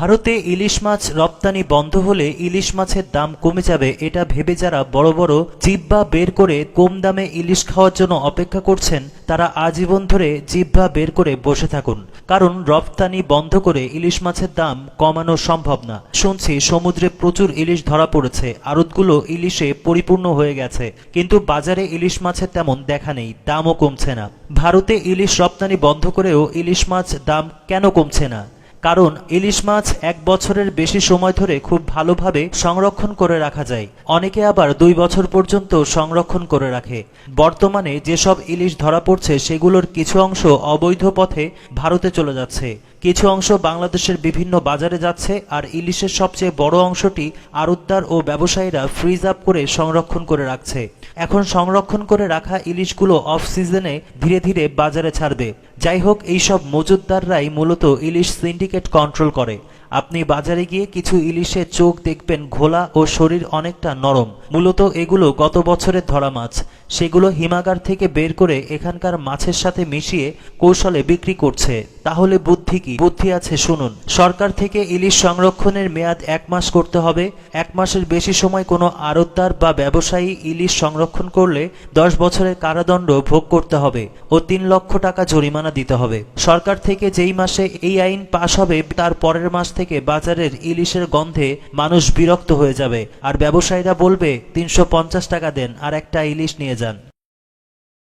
ভারতে ইলিশ মাছ রপ্তানি বন্ধ হলে ইলিশ মাছের দাম কমে যাবে, এটা ভেবে যারা বড় বড় জিব্বা বের করে কম দামে ইলিশ খাওয়ার জন্য অপেক্ষা করছেন, তারা আজীবন ধরে জিব্বা বের করে বসে থাকুন। কারণ রপ্তানি বন্ধ করে ইলিশ মাছের দাম কমানো সম্ভব না। শুনছি, সমুদ্রে প্রচুর ইলিশ ধরা পড়েছে, আড়তগুলো ইলিশে পরিপূর্ণ হয়ে গেছে, কিন্তু বাজারে ইলিশ মাছের তেমন দেখা নেই, দামও কমছে না। ভারতে ইলিশ রপ্তানি বন্ধ করেও ইলিশ মাছ দাম কেন কমছে না? কারণ ইলিশ মাছ এক বছরের বেশি সময় ধরে খুব ভালোভাবে সংরক্ষণ করে রাখা যায়। অনেকে আবার দুই বছর পর্যন্ত সংরক্ষণ করে রাখে। বর্তমানে যেসব ইলিশ ধরা পড়ছে, সেগুলোর কিছু অংশ অবৈধ পথে ভারতে চলে যাচ্ছে। কিছু অংশ বাংলাদেশের বিভিন্ন বাজারে যাচ্ছে আর ইলিশের সবচেয়ে বড় অংশটি আড়তদার ও ব্যবসায়ীরা ফ্রিজ আপ করে সংরক্ষণ করে রাখছে। এখন সংরক্ষণ করে রাখা ইলিশগুলো অফ সিজনে ধীরে ধীরে বাজারে ছাড়বে। যাই হোক, এইসব মজুদদাররাই মূলত ইলিশ সিন্ডিকেট কন্ট্রোল করে। আপনি বাজারে গিয়ে কিছু ইলিশের চোখ দেখবেন, ঘোলা ও শরীর অনেকটা নরম। মূলত এগুলো গত বছরের ধরা মাছ। সেগুলো হিমাগার থেকে বের করে এখানকার মাছের সাথে মিশিয়ে কৌশলে বিক্রি করছে। তাহলে বুদ্ধি কি? বুদ্ধি আছে, শুনুন। সরকার থেকে ইলিশ সংরক্ষণের মেয়াদ এক মাস করতে হবে। এক মাসের বেশি সময় কোনো আড়তদার বা ব্যবসায়ী ইলিশ সংরক্ষণ করলে দশ বছরের কারাদণ্ড ভোগ করতে হবে ও তিন লক্ষ টাকা জরিমানা দিতে হবে। সরকার থেকে যেই মাসে এই আইন পাশ হবে, তার পরের মাস থেকে বাজারের ইলিশের গন্ধে মানুষ বিরক্ত হয়ে যাবে। আর ব্যবসায়ীরা বলবে, তিনশো পঞ্চাশ টাকা দেন আর একটা ইলিশ নিয়ে যান।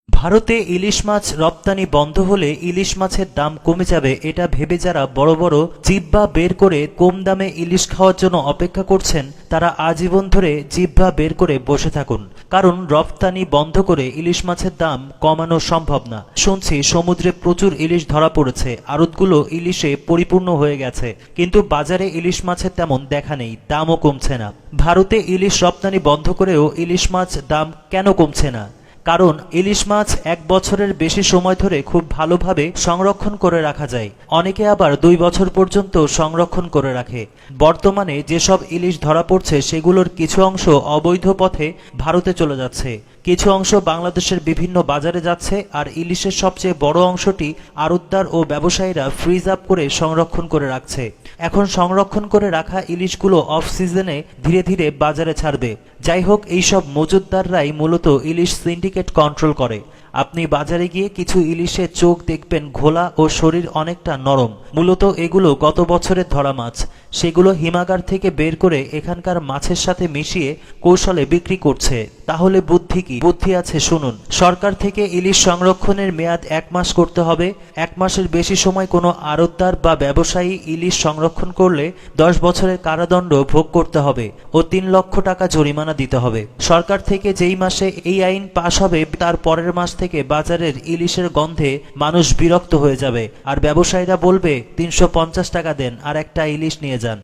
ভারতে ইলিশ মাছ রপ্তানি বন্ধ হলে ইলিশ মাছের দাম কমে যাবে, এটা ভেবে যারা বড় বড় জিব্বা বের করে কম দামে ইলিশ খাওয়ার জন্য অপেক্ষা করছেন, তারা আজীবন ধরে জিব্বা বের করে বসে থাকুন। কারণ রপ্তানি বন্ধ করে ইলিশ মাছের দাম কমানো সম্ভব না। শুনছি সমুদ্রে প্রচুর ইলিশ ধরা পড়েছে, আড়তগুলো ইলিশে পরিপূর্ণ হয়ে গেছে, কিন্তু বাজারে ইলিশ মাছের তেমন দেখা নেই, দামও কমছে না। ভারতে ইলিশ রপ্তানি বন্ধ করেও ইলিশ মাছ দাম কেন কমছে না? কারণ ইলিশ মাছ এক বছরের বেশি সময় ধরে খুব ভালোভাবে সংরক্ষণ করে রাখা যায়। অনেকে আবার দুই বছর পর্যন্ত সংরক্ষণ করে রাখে। বর্তমানে যেসব ইলিশ ধরা পড়ছে, সেগুলোর কিছু অংশ অবৈধ পথে ভারতে চলে যাচ্ছে। কিছু অংশ বাংলাদেশের বিভিন্ন বাজারে যাচ্ছে আর ইলিশের সবচেয়ে বড় অংশটি আড়তদার ও ব্যবসায়ীরা ফ্রিজ আপ করে সংরক্ষণ করে রাখছে। এখন সংরক্ষণ করে রাখা ইলিশগুলো অফ সিজনে ধীরে ধীরে বাজারে ছাড়বে। যাই হোক এইসব মজুদদাররাই মূলত ইলিশ সিন্ডিকেট কন্ট্রোল করে। আপনি বাজারে গিয়ে কিছু ইলিশের চোখ দেখবেন, ঘোলা ও শরীর অনেকটা নরম। মূলত এগুলো গত বছরের ধরা মাছ। সেগুলো হিমাগার থেকে বের করে এখানকার মাছের সাথে মিশিয়ে কৌশলে বিক্রি করছে। তাহলে বুদ্ধি কি? বুদ্ধি আছে, শুনুন। সরকার থেকে ইলিশ সংরক্ষণের মেয়াদ এক মাস করতে হবে। এক মাসের বেশি সময় কোনো আড়তদার বা ব্যবসায়ী ইলিশ সংরক্ষণ করলে দশ বছরের কারাদণ্ড ভোগ করতে হবে ও তিন লক্ষ টাকা জরিমানা দিতে হবে। সরকার থেকে যেই মাসে এই আইন পাশ হবে, তার পরের মাস থেকে বাজারের ইলিশের গন্ধে মানুষ বিরক্ত হয়ে যাবে। আর ব্যবসায়ীরা বলবে, তিনশো পঞ্চাশ টাকা দেন আর একটা ইলিশ নিয়ে যান।